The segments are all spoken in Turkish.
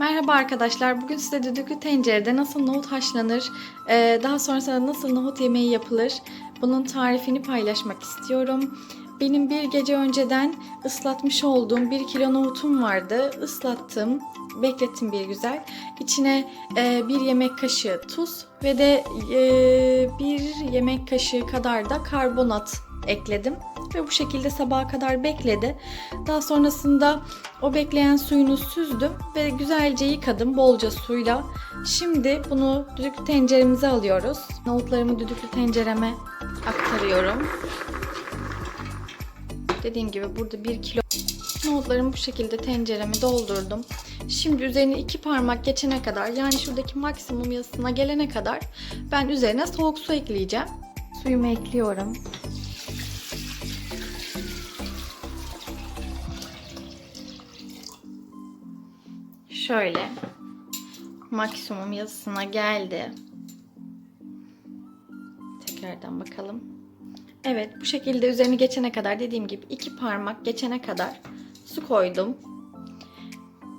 Merhaba arkadaşlar. Bugün size düdüklü tencerede nasıl nohut haşlanır, e, daha sonrasında nasıl nohut yemeği yapılır, bunun tarifini paylaşmak istiyorum. Benim bir gece önceden ıslatmış olduğum 1 kilo nohutum vardı. Islattım, beklettim bir güzel. İçine e, bir yemek kaşığı tuz ve de e, bir yemek kaşığı kadar da karbonat ekledim. Ve bu şekilde sabaha kadar bekledi. Daha sonrasında o bekleyen suyunu süzdüm ve güzelce yıkadım bolca suyla. Şimdi bunu düdüklü tenceremize alıyoruz. Nohutlarımı düdüklü tencereme aktarıyorum. Dediğim gibi burada 1 kilo nohutlarımı bu şekilde tencereme doldurdum. Şimdi üzerine iki parmak geçene kadar yani şuradaki maksimum yazısına gelene kadar ben üzerine soğuk su ekleyeceğim. Suyumu ekliyorum. Şöyle maksimum yazısına geldi. Tekrardan bakalım. Evet bu şekilde üzerini geçene kadar dediğim gibi iki parmak geçene kadar su koydum.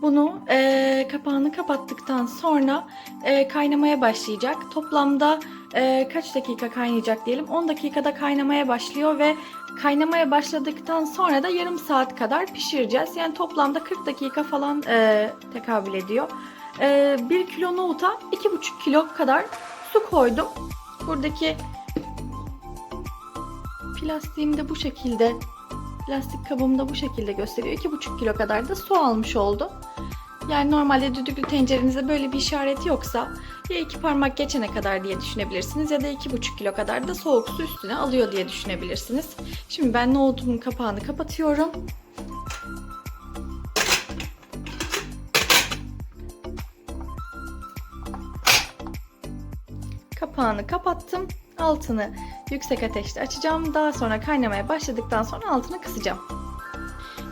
Bunu e, kapağını kapattıktan sonra e, kaynamaya başlayacak. Toplamda e, kaç dakika kaynayacak diyelim. 10 dakikada kaynamaya başlıyor ve kaynamaya başladıktan sonra da yarım saat kadar pişireceğiz. Yani toplamda 40 dakika falan e, tekabül ediyor. E, 1 kilo nohuta 2,5 kilo kadar su koydum. Buradaki plastiğim de bu şekilde plastik kabımda bu şekilde gösteriyor. 2,5 kilo kadar da su almış oldu. Yani normalde düdüklü tencerenizde böyle bir işareti yoksa ya iki parmak geçene kadar diye düşünebilirsiniz ya da 2,5 kilo kadar da soğuk su üstüne alıyor diye düşünebilirsiniz. Şimdi ben nohutumun kapağını kapatıyorum. Kapağını kapattım. Altını yüksek ateşte açacağım. Daha sonra kaynamaya başladıktan sonra altını kısacağım.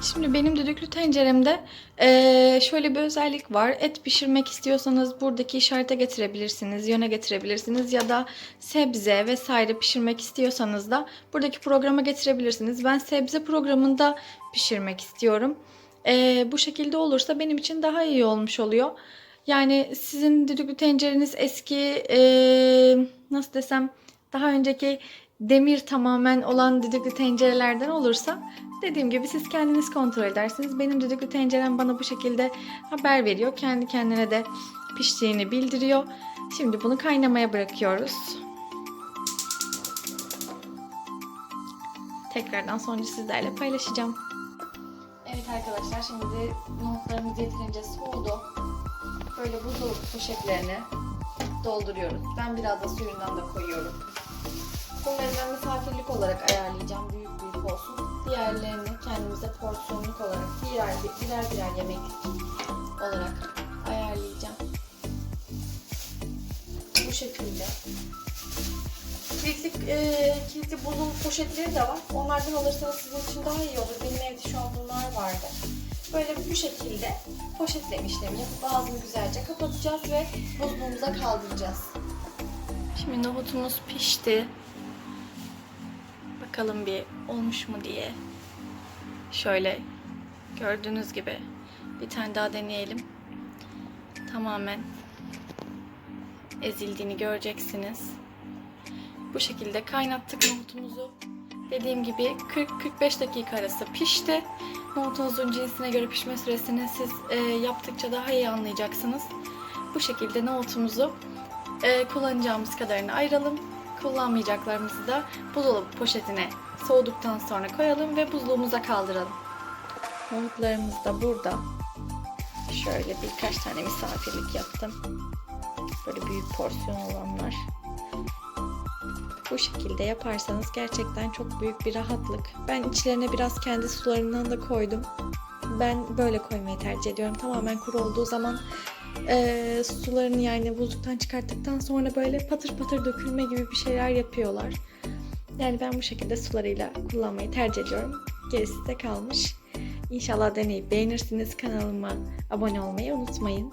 Şimdi benim düdüklü tenceremde eee, şöyle bir özellik var. Et pişirmek istiyorsanız buradaki işarete getirebilirsiniz, yöne getirebilirsiniz ya da sebze vesaire pişirmek istiyorsanız da buradaki programa getirebilirsiniz. Ben sebze programında pişirmek istiyorum. Eee, bu şekilde olursa benim için daha iyi olmuş oluyor. Yani sizin düdüklü tencereniz eski eee, nasıl desem daha önceki demir tamamen olan düdüklü tencerelerden olursa dediğim gibi siz kendiniz kontrol edersiniz. Benim düdüklü tencerem bana bu şekilde haber veriyor. Kendi kendine de piştiğini bildiriyor. Şimdi bunu kaynamaya bırakıyoruz. Tekrardan sonra sizlerle paylaşacağım. Evet arkadaşlar şimdi nohutlarımız yeterince soğudu. Böyle buzdolabı poşetlerine dolduruyoruz. Ben biraz da suyundan da koyuyorum. Bunları misafirlik olarak ayarlayacağım. Büyük büyük olsun. Diğerlerini kendimize porsiyonluk olarak birer birer, birer yemek olarak ayarlayacağım. Bu şekilde. Kilitli, e, kilitli buzdolabı poşetleri de var. Onlardan alırsanız sizin için daha iyi olur. Benim evde şu an bunlar vardı. Böyle bu şekilde poşetleme işlemi yapıp ağzını güzelce kapatacağız ve buzluğumuza kaldıracağız. Şimdi nohutumuz pişti. Bakalım bir olmuş mu diye. Şöyle gördüğünüz gibi bir tane daha deneyelim. Tamamen ezildiğini göreceksiniz. Bu şekilde kaynattık nohutumuzu. Dediğim gibi 40-45 dakika arası pişti. Nohutunuzun cinsine göre pişme süresini siz e, yaptıkça daha iyi anlayacaksınız. Bu şekilde nohutumuzu e, kullanacağımız kadarını ayıralım. Kullanmayacaklarımızı da buzdolabı poşetine soğuduktan sonra koyalım ve buzluğumuza kaldıralım. Nohutlarımız da burada. Şöyle birkaç tane misafirlik yaptım. Böyle büyük porsiyon olanlar. Bu şekilde yaparsanız gerçekten çok büyük bir rahatlık. Ben içlerine biraz kendi sularından da koydum. Ben böyle koymayı tercih ediyorum. Tamamen kuru olduğu zaman e, sularını yani buzluktan çıkarttıktan sonra böyle patır patır dökülme gibi bir şeyler yapıyorlar. Yani ben bu şekilde sularıyla kullanmayı tercih ediyorum. Gerisi de kalmış. İnşallah deneyip beğenirsiniz. Kanalıma abone olmayı unutmayın.